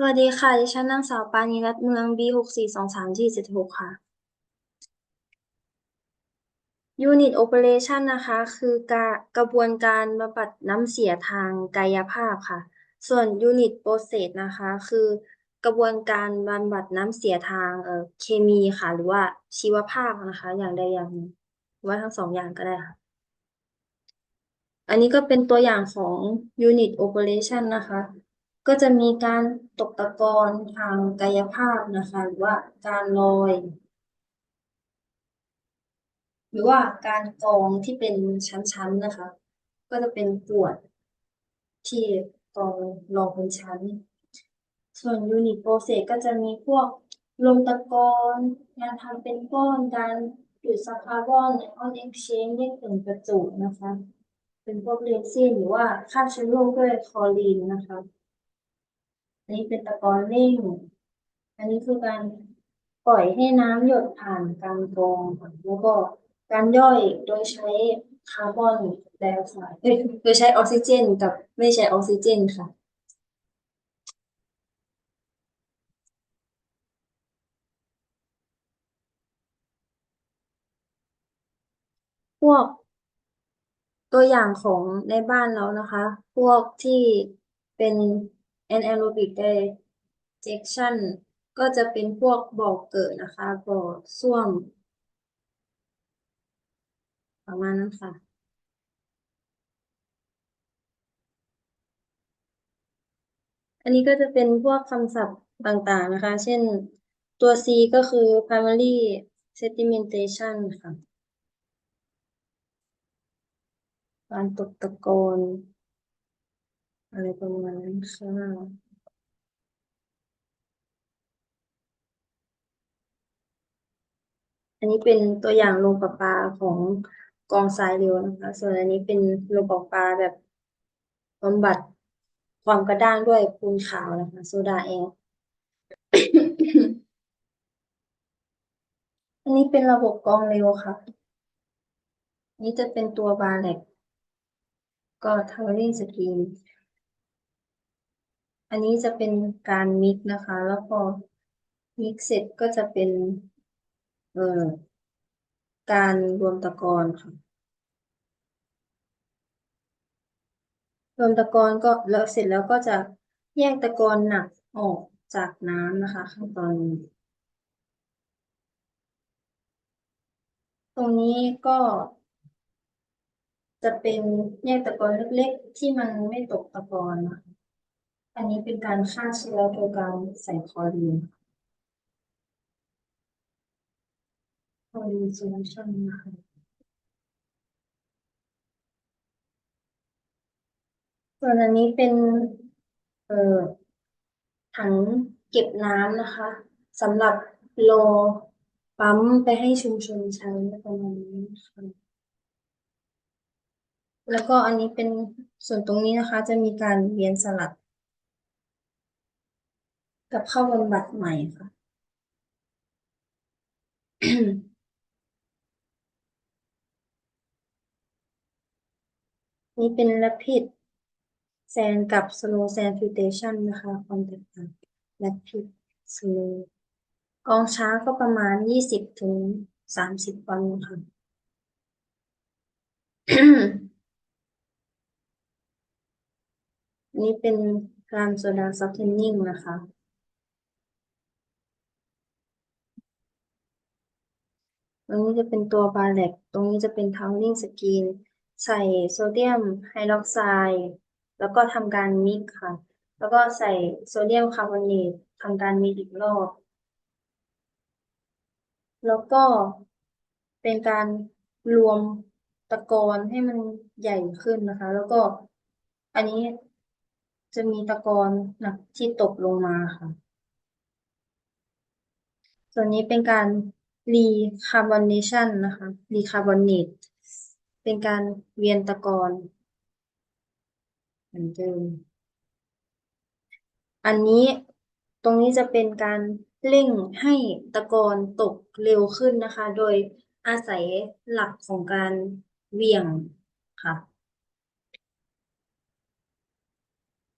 สวัสดีค่ะ ดิฉันนางสาวปานีรัตน์เมือง B หกสี่สองสามที่เจ็ดหกค่ะ Unit Operation นะคะ คือการกระบวนการบำบัดน้ำเสียทางกายภาพค่ะ ส่วน Unit Process นะคะ คือกระบวนการบำบัดน้ำเสียทางเอ่อเคมีค่ะ หรือว่าชีวภาพนะคะ อย่างใดอย่างหนึ่งหรือว่าทั้งสองอย่างก็ได้ค่ะ อันนี้ก็เป็นตัวอย่างของ Unit Operation นะคะ ก็จะมีการตกตะกอนทางกายภาพนะคะหรือว่าการลอย หรือว่าการกองที่เป็นชั้นๆนะคะ ก็จะเป็นกวดที่กองรองเป็นชั้น ส่วน Unit Process ก็จะมีพวกลงตะกอนการทำเป็นก้อนการดูดซับคาร์บอนไอออนเอ็กชแนนเรียกเป็นประจุนะคะ เป็นพวกเรซินหรือว่าฆ่าเชื้อโรคด้วยคลอรีนนะคะ อันนี้เป็นตะกอนเร่ง อันนี้คือการปล่อยให้น้ำหยดผ่านการกองแล้วก็การย่อยโดยใช้คาร์บอนไดออกไซด์เอ้ยโดยใช้ออกซิเจน กับไม่ใช้ออกซิเจนค่ะ พวกตัวอย่างของในบ้านเรานะคะ พวกที่เป็น anaerobic digestion ก็จะเป็นพวกบ่อเกิดนะคะ บ่อส้วม ประมาณนั้นค่ะ อันนี้ก็จะเป็นพวกคำศัพท์ต่างๆนะคะ เช่นตัว C ก็คือ primary sedimentation ค่ะ การตกตะกอน อะไรประมาณนั้นค่ะอันนี้เป็นตัวอย่างโรงประปาของกองทรายเร็วนะคะ ส่วนอันนี้เป็นโรงประปาแบบบำบัดความกระด้างด้วยปูนขาวนะคะ โซดาแอร์อันนี้เป็นระบบกรองเร็วค่ะ นี่จะเป็นตัวบาแลกก็ทาวเวอริ่งสกรีน อันนี้จะเป็นการมิกนะคะ แล้วพอมิกเสร็จก็จะเป็น เอ่อ การรวมตะกอนค่ะ รวมตะกอนก็แล้วเสร็จแล้วก็จะแยกตะกอนหนักออกจากน้ำนะคะขั้นตอนนี้ตรงนี้ก็จะเป็นแยกตะกอนเล็กๆ ที่มันไม่ตกตะกอนนะคะ อันนี้เป็นการฆ่าเชื้อโดยการใส่คลอรีนคลอรีนโซลูชันนะคะส่วนอันนี้เป็นเอ่อถังเก็บน้ำนะคะสำหรับรอปั๊มไปให้ชุมชนใช้ประมาณนี้ค่ะแล้วก็อันนี้เป็นส่วนตรงนี้นะคะ จะมีการเวียนสลับ กับเข้าบำบัดใหม่ค่ะ นี่เป็น rapid แซนกับ slow sand filtration นะคะ ความแตกต่าง rapid slow กองช้าก็ประมาณยี่สิบถึงสามสิบวันค่ะนี่เป็นการโซดาซอฟเทนนิ่งนะคะ ตรงนี้จะเป็นตัวบาแลกตรงนี้จะเป็นทาวนิ่งสกรีนใส่โซเดียมไฮดรอกไซด์แล้วก็ทำการมิกค่ะ แล้วก็ใส่โซเดียมคาร์บอเนตทำการมิกอีกรอบ แล้วก็เป็นการรวมตะกอนให้มันใหญ่ขึ้นนะคะ แล้วก็อันนี้จะมีตะกอนหนักที่ตกลงมาค่ะ ส่วนนี้เป็นการ รีคาร์บอนเนชันนะคะรีคาร์บอเนตเป็นการเวียนตะกอนเหมือนเดิมอันนี้ตรงนี้จะเป็นการเร่งให้ตะกอนตกเร็วขึ้นนะคะ โดยอาศัยหลักของการเหวี่ยงค่ะ